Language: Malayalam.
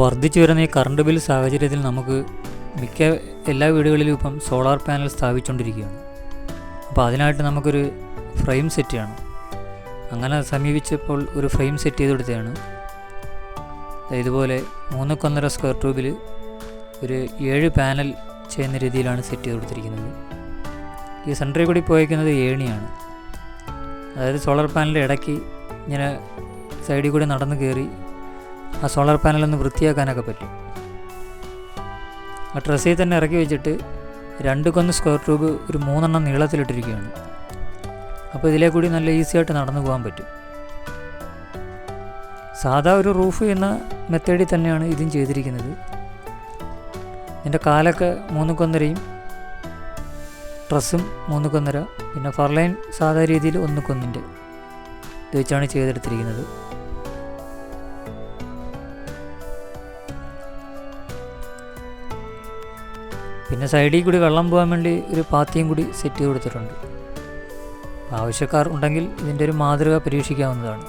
വർദ്ധിച്ചു വരുന്ന ഈ കറണ്ട് ബിൽ സാഹചര്യത്തിൽ നമുക്ക് മിക്ക എല്ലാ വീടുകളിലും ഇപ്പം സോളാർ പാനൽ സ്ഥാപിച്ചുകൊണ്ടിരിക്കുകയാണ് അപ്പോൾ അതിനായിട്ട് നമുക്കൊരു ഫ്രെയിം സെറ്റ് ചെയ്യണം. അങ്ങനെ സമീപിച്ചപ്പോൾ ഒരു ഫ്രെയിം സെറ്റ് ചെയ്ത് കൊടുത്തതാണ്. ഇതുപോലെ മൂന്നൊക്കൊന്നര സ്ക്വയർ ട്യൂബിൽ ഒരു ഏഴ് പാനൽ ചെയ്യുന്ന രീതിയിലാണ് സെറ്റ് ചെയ്ത് കൊടുത്തിരിക്കുന്നത്. ഈ സെന്ററിൽ കൂടി പോയേക്കുന്നത് ഏണിയാണ്. അതായത് സോളാർ പാനലിന്റെ ഇടയ്ക്ക് ഇങ്ങനെ സൈഡിൽ കൂടി നടന്ന് കയറി ആ സോളാർ പാനലൊന്ന് വൃത്തിയാക്കാനൊക്കെ പറ്റും. ആ ഡ്രസ്സിൽ തന്നെ ഇറക്കി വെച്ചിട്ട് രണ്ട് കൊന്ന് സ്ക്വയർ ട്യൂബ് ഒരു മൂന്നെണ്ണം നീളത്തിലിട്ടിരിക്കുകയാണ്. അപ്പോൾ ഇതിലേ കൂടി നല്ല ഈസി ആയിട്ട് നടന്നു പോകാൻ പറ്റും. സാധാ ഒരു റൂഫ് എന്ന മെത്തേഡിൽ തന്നെയാണ് ഇതും ചെയ്തിരിക്കുന്നത്. ഇതിന്റെ കാലൊക്കെ മൂന്ന് കൊന്നരയും ഡ്രസ്സും മൂന്ന് കൊന്നര പിന്നെ ഫർലൈൻ സാധാ രീതിയിൽ ഒന്ന് കൊന്നിന്റെ. ഇത് വെച്ചാണ് ചെയ്തെടുത്തിരിക്കുന്നത്. പിന്നെ സൈഡിൽ കൂടി വെള്ളം പോകാൻ വേണ്ടി ഒരു പാത്തിയും കൂടി സെറ്റ് ചെയ്ത് കൊടുത്തിട്ടുണ്ട്. ആവശ്യക്കാർ ഉണ്ടെങ്കിൽ ഇതിന്റെ ഒരു മാതൃക പരീക്ഷിക്കാവുന്നതാണ്.